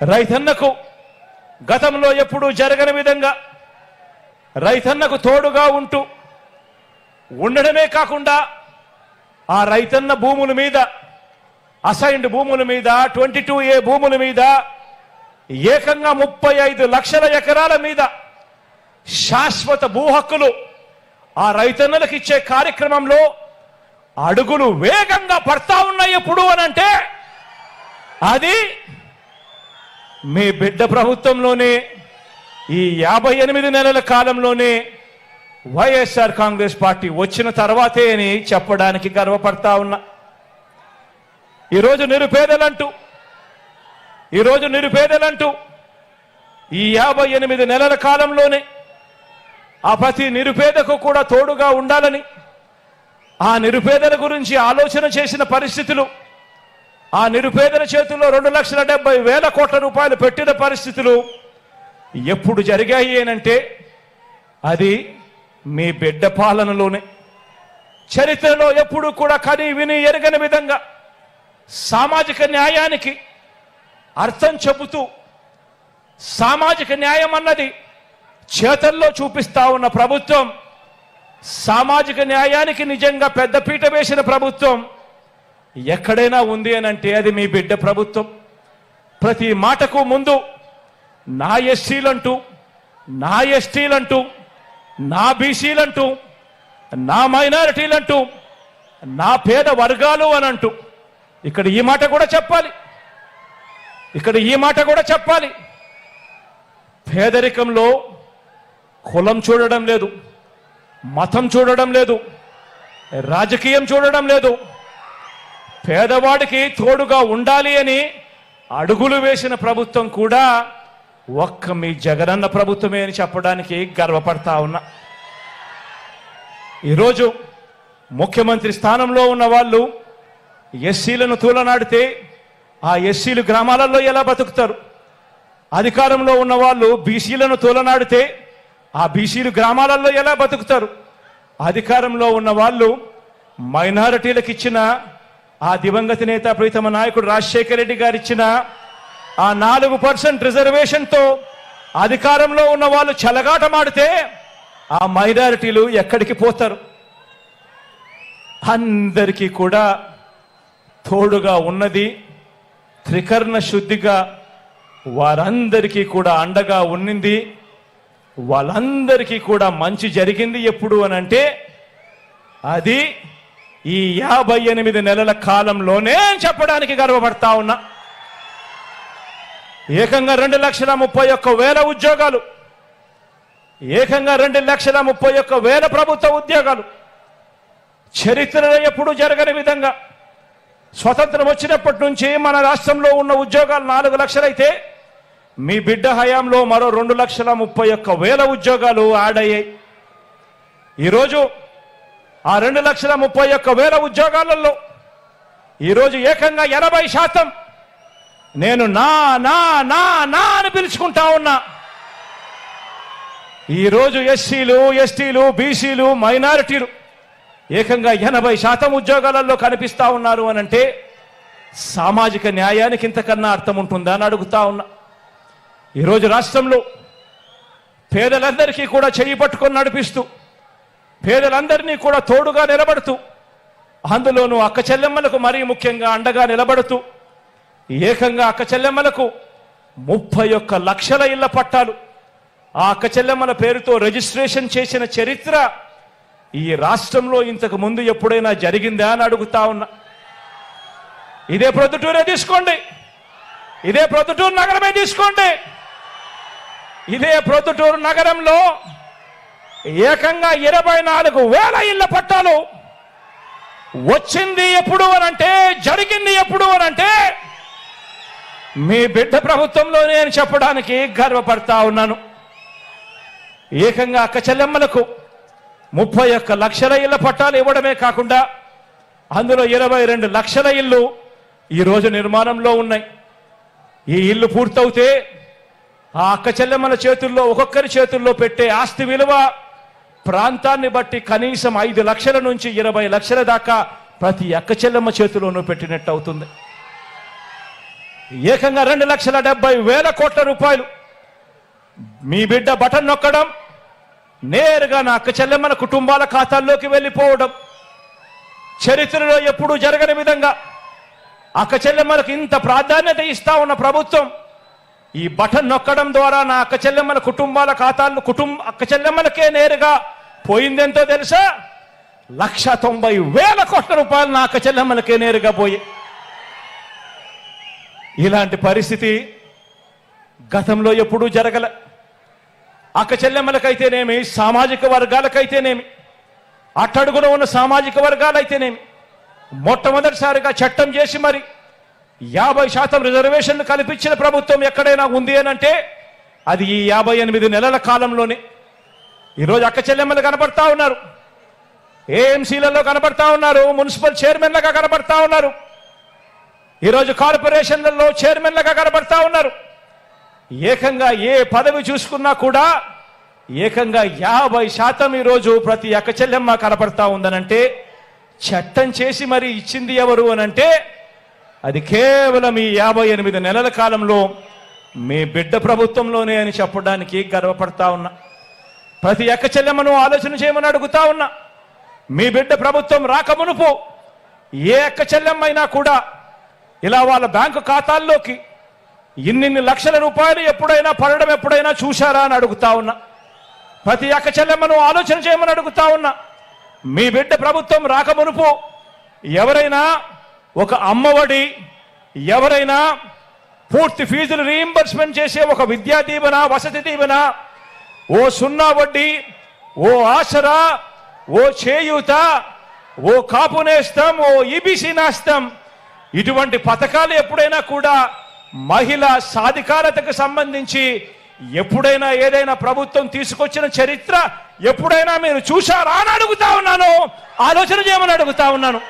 రైతన్నకు గతంలో ఎప్పుడూ జరగని విధంగా రైతన్నకు తోడుగా ఉంటూ ఉండడమే కాకుండా ఆ రైతన్న భూముల మీద అసైన్డ్ భూముల మీద ట్వంటీ టూ ఏ భూముల మీద ఏకంగా ముప్పై ఐదు లక్షల ఎకరాల మీద శాశ్వత భూ హక్కులు ఆ రైతన్నలకు ఇచ్చే కార్యక్రమంలో అడుగులు వేగంగా పడతా ఉన్నాయి ఎప్పుడు అనంటే అది మీ బిడ్డ ప్రభుత్వంలోనే ఈ యాభై ఎనిమిది నెలల కాలంలోనే వైఎస్ఆర్ కాంగ్రెస్ పార్టీ వచ్చిన తర్వాతే అని చెప్పడానికి గర్వపడతా ఉన్నా. ఈరోజు నిరుపేదలంటూ ఈరోజు నిరుపేదలంటూ ఈ యాభై ఎనిమిది నెలల కాలంలోనే ఆ ప్రతి నిరుపేదకు కూడా తోడుగా ఉండాలని ఆ నిరుపేదల గురించి ఆలోచన చేసిన పరిస్థితులు ఆ నిరుపేదల చేతుల్లో రెండు లక్షల డెబ్బై వేల కోట్ల రూపాయలు పెట్టిన పరిస్థితులు ఎప్పుడు జరిగాయి అనంటే అది మీ బిడ్డ పాలనలోనే. చరిత్రలో ఎప్పుడు కూడా కని విని ఎరగని విధంగా సామాజిక న్యాయానికి అర్థం చెబుతూ సామాజిక న్యాయం అన్నది చేతల్లో చూపిస్తా ఉన్న ప్రభుత్వం సామాజిక న్యాయానికి నిజంగా పెద్దపీట వేసిన ప్రభుత్వం ఎక్కడైనా ఉంది అని అంటే అది మీ బిడ్డ ప్రభుత్వం. ప్రతి మాటకు ముందు నా ఎస్సీలంటూ నా ఎస్టీలంటూ నా బీసీలంటూ నా మైనారిటీలంటూ నా పేద వర్గాలు అని అంటూ ఇక్కడ ఈ మాట కూడా చెప్పాలి. ఇక్కడ ఈ మాట కూడా చెప్పాలి. పేదరికంలో కులం చూడడం లేదు మతం చూడడం లేదు రాజకీయం చూడడం లేదు పేదవాడికి తోడుగా ఉండాలి అని అడుగులు వేసిన ప్రభుత్వం కూడా ఒక్క మీ జగనన్న ప్రభుత్వమే అని చెప్పడానికి గర్వపడతా ఉన్నా. ఈరోజు ముఖ్యమంత్రి స్థానంలో ఉన్న వాళ్ళు ఎస్సీలను తూలనాడితే ఆ ఎస్సీలు గ్రామాలలో ఎలా బతుకుతారు? అధికారంలో ఉన్న వాళ్ళు బీసీలను తూలనాడితే ఆ బీసీలు గ్రామాలలో ఎలా బతుకుతారు? అధికారంలో ఉన్న వాళ్ళు మైనారిటీలకు ఇచ్చిన ఆ దివంగత నేత ప్రీతమ నాయకుడు రాజశేఖర రెడ్డి గారు ఇచ్చిన ఆ నాలుగు పర్సెంట్ రిజర్వేషన్తో అధికారంలో ఉన్న వాళ్ళు చెలగాటమాడితే ఆ మైనారిటీలు ఎక్కడికి పోతారు? అందరికీ కూడా తోడుగా ఉన్నది త్రికర్ణ శుద్ధిగా వారందరికీ కూడా అండగా ఉన్నింది వాళ్ళందరికీ కూడా మంచి జరిగింది ఎప్పుడు అని అంటే అది ఈ యాభై ఎనిమిది నెలల కాలంలోనే చెప్పడానికి గర్వపడతా ఉన్నా. ఏకంగా రెండు లక్షల ముప్పై ఒక్క వేల ఉద్యోగాలు. ఏకంగా రెండు లక్షల ముప్పై ఒక్క వేల ప్రభుత్వ ఉద్యోగాలు. చరిత్రలో ఎప్పుడూ జరగని విధంగా స్వతంత్రం వచ్చినప్పటి నుంచి మన రాష్ట్రంలో ఉన్న ఉద్యోగాలు నాలుగు లక్షలైతే మీ బిడ్డ హయాంలో మరో రెండు లక్షల ముప్పై ఒక్క వేల ఉద్యోగాలు యాడ్ అయ్యాయి. ఈరోజు ఆ రెండు లక్షల ముప్పై ఒక్క వేల ఉద్యోగాలలో ఈరోజు ఏకంగా ఎనభై శాతం నేను నా నా నా నా అని పిలుచుకుంటా ఉన్నా. ఈరోజు ఎస్సీలు ఎస్టీలు బీసీలు మైనారిటీలు ఏకంగా ఎనభై శాతం ఉద్యోగాలలో కనిపిస్తా ఉన్నారు అని అంటే సామాజిక న్యాయానికి ఇంతకన్నా అర్థం ఉంటుందా అని అడుగుతా ఉన్నా. ఈరోజు రాష్ట్రంలో పేదలందరికీ కూడా చేయి పట్టుకొని నడిపిస్తూ పేదలందరినీ కూడా తోడుగా నిలబడుతూ అందులోనూ అక్క చెల్లెమ్మలకు మరీ ముఖ్యంగా అండగా నిలబడుతూ ఏకంగా అక్క చెల్లెమ్మలకు ముప్పై ఒక్క లక్షల ఇళ్ళ పట్టాలు ఆ అక్క చెల్లెమ్మల పేరుతో రిజిస్ట్రేషన్ చేసిన చరిత్ర ఈ రాష్ట్రంలో ఇంతకు ముందు ఎప్పుడైనా జరిగిందా అని అడుగుతా ఉన్నా. ఇదే ప్రొద్దుటూరే తీసుకోండి. ఇదే ప్రొద్దుటూరు నగరమే తీసుకోండి. ఇదే ప్రొద్దుటూరు నగరంలో ఏకంగా ఇరవై నాలుగు వేల ఇళ్ళ పట్టాలు వచ్చింది ఎప్పుడు అనంటే జరిగింది ఎప్పుడు అనంటే మీ బిడ్డ ప్రభుత్వంలో నేను చెప్పడానికి గర్వపడతా ఉన్నాను. ఏకంగా అక్క చెల్లెమ్మలకు ముప్పై ఒక్క లక్షల ఇళ్ళ పట్టాలు ఇవ్వడమే కాకుండా అందులో ఇరవై రెండు లక్షల ఇల్లు ఈరోజు నిర్మాణంలో ఉన్నాయి. ఈ ఇల్లు పూర్తవుతే ఆ అక్క చెల్లెమ్మల చేతుల్లో ఒక్కొక్కరి చేతుల్లో పెట్టే ఆస్తి విలువ ప్రాంతాన్ని బట్టి కనీసం ఐదు లక్షల నుంచి ఇరవై లక్షల దాకా ప్రతి అక్క చెల్లెమ్మ చేతిలోనూ పెట్టినట్టు అవుతుంది. ఏకంగా రెండు లక్షల డెబ్బై వేల కోట్ల రూపాయలు. మీ బిడ్డ బటన్ నొక్కడం నేరుగా నా అక్క చెల్లెమ్మల కుటుంబాల ఖాతాల్లోకి వెళ్ళిపోవడం. చరిత్రలో ఎప్పుడూ జరగని విధంగా అక్క చెల్లెమ్మలకు ఇంత ప్రాధాన్యత ఇస్తా ఉన్న ప్రభుత్వం ఈ బటన్ నొక్కడం ద్వారా నా అక్క చెల్లెమ్మల కుటుంబాల ఖాతాలు కుటుంబ అక్క చెల్లెమ్మలకే నేరుగా పోయిందెంతో తెలుసా? లక్ష తొంభై వేల కోట్ల రూపాయలు నా చెల్లెమ్మలకే నేరుగా పోయి. ఇలాంటి పరిస్థితి గతంలో ఎప్పుడూ జరగల. అక్క చెల్లెమ్మలకైతేనేమి సామాజిక వర్గాలకైతేనేమి అట్టడుగున ఉన్న సామాజిక వర్గాలైతేనేమి మొట్టమొదటిసారిగా చట్టం చేసి మరి యాభై శాతం రిజర్వేషన్లు కల్పించిన ప్రభుత్వం ఎక్కడైనా ఉంది అని అంటే అది ఈ యాభై ఎనిమిది నెలల కాలంలోనే. ఈరోజు అక్క చెల్లెమ్మలు కనబడతా ఉన్నారు. ఏఎంసీలలో కనబడతా ఉన్నారు. మున్సిపల్ చైర్మన్లుగా కనబడతా ఉన్నారు. ఈరోజు కార్పొరేషన్లలో చైర్మన్లుగా కనబడతా ఉన్నారు. ఏకంగా ఏ పదవి చూసుకున్నా కూడా ఏకంగా యాభై శాతం ఈరోజు ప్రతి అక్క చెల్లెమ్మ కనపడతా ఉందనంటే చట్టం చేసి మరి ఇచ్చింది ఎవరు అనంటే అది కేవలం ఈ యాభై ఎనిమిది నెలల కాలంలో మీ బిడ్డ ప్రభుత్వంలోనే అని చెప్పడానికి గర్వపడతా ఉన్నా. ప్రతి ఎక్క చెల్లెమ్మను ఆలోచన చేయమని అడుగుతా ఉన్నా. మీ బిడ్డ ప్రభుత్వం రాకమునుపు ఏ ఎక్క చెల్లెమ్మైనా కూడా ఇలా వాళ్ళ బ్యాంకు ఖాతాల్లోకి ఇన్నిన్ని లక్షల రూపాయలు ఎప్పుడైనా పడడం ఎప్పుడైనా చూశారా అని అడుగుతా ఉన్నా. ప్రతి అక్క చెల్లెమ్మను ఆలోచన చేయమని అడుగుతా ఉన్నా. మీ బిడ్డ ప్రభుత్వం రాకమునుపు ఎవరైనా ఒక అమ్మఒడి ఎవరైనా పూర్తి ఫీజులు రీయింబర్స్మెంట్ చేసే ఒక విద్యా దీవెన వసతి దీవెన ఓ సున్నా వడ్డీ ఓ ఆసరా ఓ చేయూత ఓ కాపు నేస్తం ఓ ఈబీసీ నాస్తం. ఇటువంటి పథకాలు ఎప్పుడైనా కూడా మహిళా సాధికారతకు సంబంధించి ఎప్పుడైనా ఏదైనా ప్రభుత్వం తీసుకొచ్చిన చరిత్ర ఎప్పుడైనా మీరు చూశారా అని అడుగుతా ఉన్నాను. ఆలోచన చేయమని అడుగుతా ఉన్నాను.